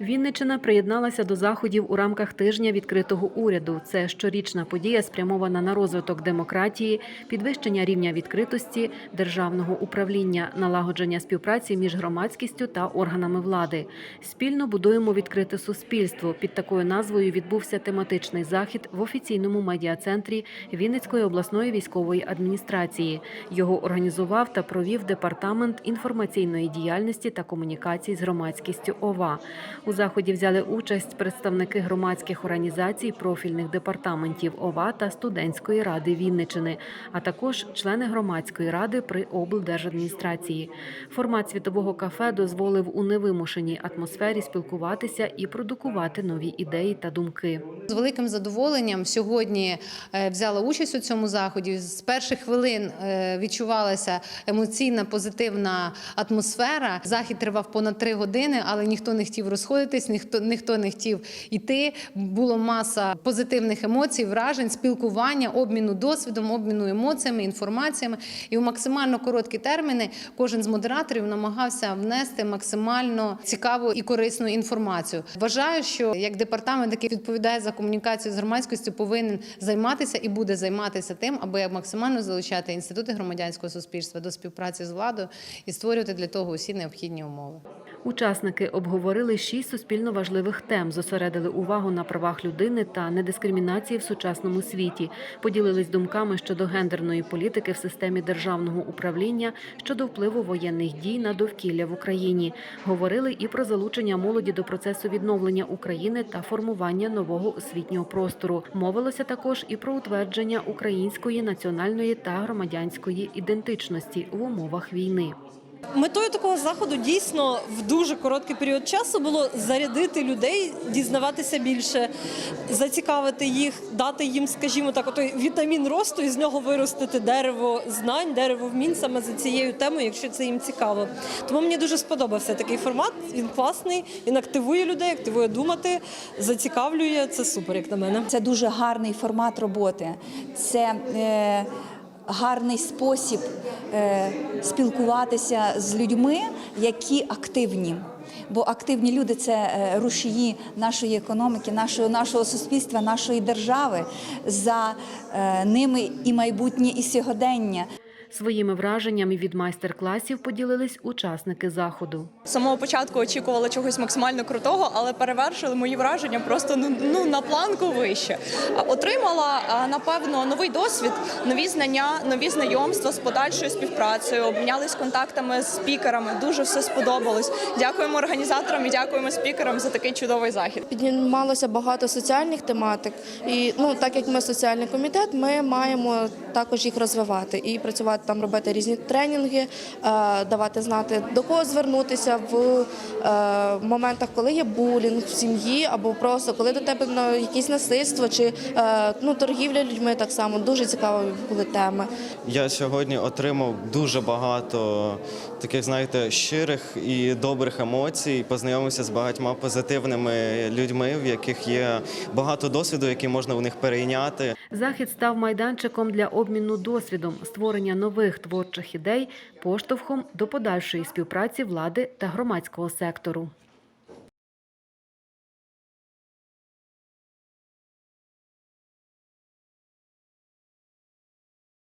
Вінниччина приєдналася до заходів у рамках тижня відкритого уряду. Це щорічна подія, спрямована на розвиток демократії, підвищення рівня відкритості, державного управління, налагодження співпраці між громадськістю та органами влади. Спільно будуємо відкрите суспільство. Під такою назвою відбувся тематичний захід в офіційному медіа-центрі Вінницької обласної військової адміністрації. Його організував та провів департамент інформаційної діяльності та комунікацій з громадськістю ОВА. У заході взяли участь представники громадських організацій, профільних департаментів ОВА та студентської ради Вінничини, а також члени громадської ради при облдержадміністрації. Формат світового кафе дозволив у невимушеній атмосфері спілкуватися і продукувати нові ідеї та думки. З великим задоволенням сьогодні е, взяла участь у цьому заході. З перших хвилин е, відчувалася емоційна позитивна атмосфера. Захід тривав понад три години, але ніхто не хотів розходитись, ніхто ніхто не хотів йти. Було маса позитивних емоцій, вражень, спілкування, обміну досвідом, обміну емоціями, інформаціями. І у максимально короткі терміни кожен з модераторів намагався внести максимально цікаву і корисну інформацію. Вважаю, що як департамент, який відповідає за комунікацію з громадськістю, повинен займатися і буде займатися тим, аби максимально залучати інститути громадянського суспільства до співпраці з владою і створювати для того усі необхідні умови. Учасники обговорили шість суспільно важливих тем, зосередили увагу на правах людини та недискримінації в сучасному світі, поділились думками щодо гендерної політики в системі державного управління, щодо впливу воєнних дій на довкілля в Україні. Говорили і про залучення молоді до процесу відновлення України та формування нового освітнього простору. Мовилося також і про утвердження української національної та громадянської ідентичності в умовах війни. Метою такого заходу дійсно в дуже короткий період часу було зарядити людей, дізнаватися більше, зацікавити їх, дати їм, скажімо так, той вітамін росту і з нього виростити дерево знань, дерево вмінь саме за цією темою, якщо це їм цікаво. Тому мені дуже сподобався такий формат. Він класний, він активує людей, активує думати, зацікавлює. Це супер, як на мене. Це дуже гарний формат роботи. Це е, гарний спосіб е, спілкуватися з людьми, які активні. Бо активні люди це е, рушії нашої економіки, нашого, нашого суспільства, нашої держави. За е, ними і майбутнє, і сьогодення. Своїми враженнями від майстер-класів поділились учасники заходу. З самого початку очікувала чогось максимально крутого, але перевершили мої враження просто ну, ну на планку вище. Отримала напевно новий досвід, нові знання, нові знайомства з подальшою співпрацею. Обмінялись контактами з спікерами. Дуже все сподобалось. Дякуємо організаторам і дякуємо спікерам за такий чудовий захід. Піднімалося багато соціальних тематик, і ну так як ми соціальний комітет, ми маємо також їх розвивати і працювати там, робити різні тренінги, е, давати знати до кого звернутися в е, моментах, коли є булінг в сім'ї, або просто коли до тебе на якісь насильство чи е, ну торгівля людьми. Так само дуже цікаві були теми. Я сьогодні отримав дуже багато таких, знаєте, щирих і добрих емоцій. Познайомився з багатьма позитивними людьми, в яких є багато досвіду, який можна у них перейняти. Захід став майданчиком для обміну досвідом, створення нових творчих ідей, поштовхом до подальшої співпраці влади та громадського сектору.